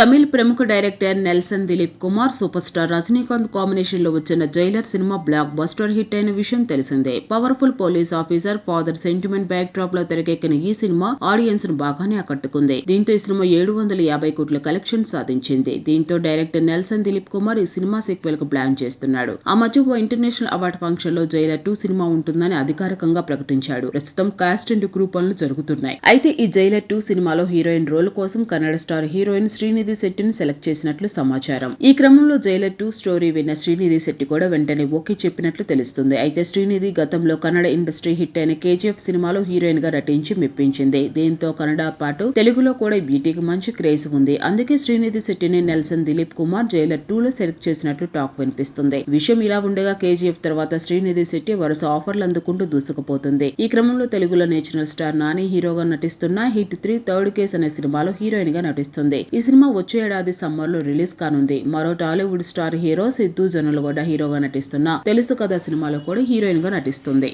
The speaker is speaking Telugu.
తమిళ్ ప్రముఖ director Nelson Dilip Kumar super star Rajinikanth కాంబినేషన్లో వచ్చిన జైలర్ సినిమా బ్లాక్ బస్టర్ హిట్ అయిన విషయం తెలిసిందే. Powerful police officer father sentiment back డ్రాప్లో తెరకెక్కిన ఈ సినిమా ఆడియన్స్ను బాగానే ఆకట్టుకుంది. దీంతో ఈ సినిమా ఏడు వందల యాభై కోట్ల కలెక్షన్ సాధించింది. దీంతో డైరెక్టర్ నెల్సన్ దిలీప్ కుమార్ ఈ సినిమా సీక్వెల్కు ప్లాన్ చేస్తున్నాడు. ఆ మధ్య ఓ ఇంటర్నేషనల్ అవార్డు ఫంక్షన్లో జైలర్ టూ సినిమా ఉంటుందని అధికారికంగా ప్రకటించాడు. ప్రస్తుతం కాస్ట్ అండ్ గ్రూప్ పనులు జరుగుతున్నాయి. అయితే ఈ జైలర్ టూ సినిమాలో హీరోయిన్ రోల్ కోసం కన్నడ స్టార్ హీరోయిన్ శ్రీనిధి శెట్టిని సెలెక్ట్ చేసినట్లు సమాచారం. ఈ క్రమంలో జైలర్ టూ స్టోరీ విన్న శ్రీనిధి శెట్టి కూడా వెంటనే ఓకే చెప్పినట్లు తెలుస్తుంది. అయితే శ్రీనిధి గతంలో కన్నడ ఇండస్ట్రీ హిట్ అయిన కేజీఎఫ్ సినిమాలో హీరోయిన్గా నటించి మెప్పించింది. దీంతో కన్నడ పాటు తెలుగులో కూడా బ్యూటీకి మంచి క్రేజ్ ఉంది. అందుకే శ్రీనిధి శెట్టిని Nelson Dilip Kumar Jailer two లో సెలెక్ట్ చేసినట్లు టాక్ వినిపిస్తుంది. విషయం ఇలా ఉండగా కేజీఎఫ్ తర్వాత శ్రీనిధి శెట్టి వరుస ఆఫర్లు అందుకుంటూ దూసుకుపోతుంది. ఈ క్రమంలో తెలుగులో నేషనల్ స్టార్ నాని హీరోగా నటిస్తున్న హిట్ త్రీ థర్డ్ కేస్ అనే సినిమాలో హీరోయిన్గా నటిస్తుంది. ఈ సినిమా వచ్చే ఏడాది సమ్మర్లో రిలీజ్ కానుంది. మరో టాలీవుడ్ స్టార్ హీరో సిద్ధు కూడా హీరోగా నటిస్తున్న. తెలుసు కదా సినిమాలో కూడా హీరోయిన్గా నటిస్తుంది.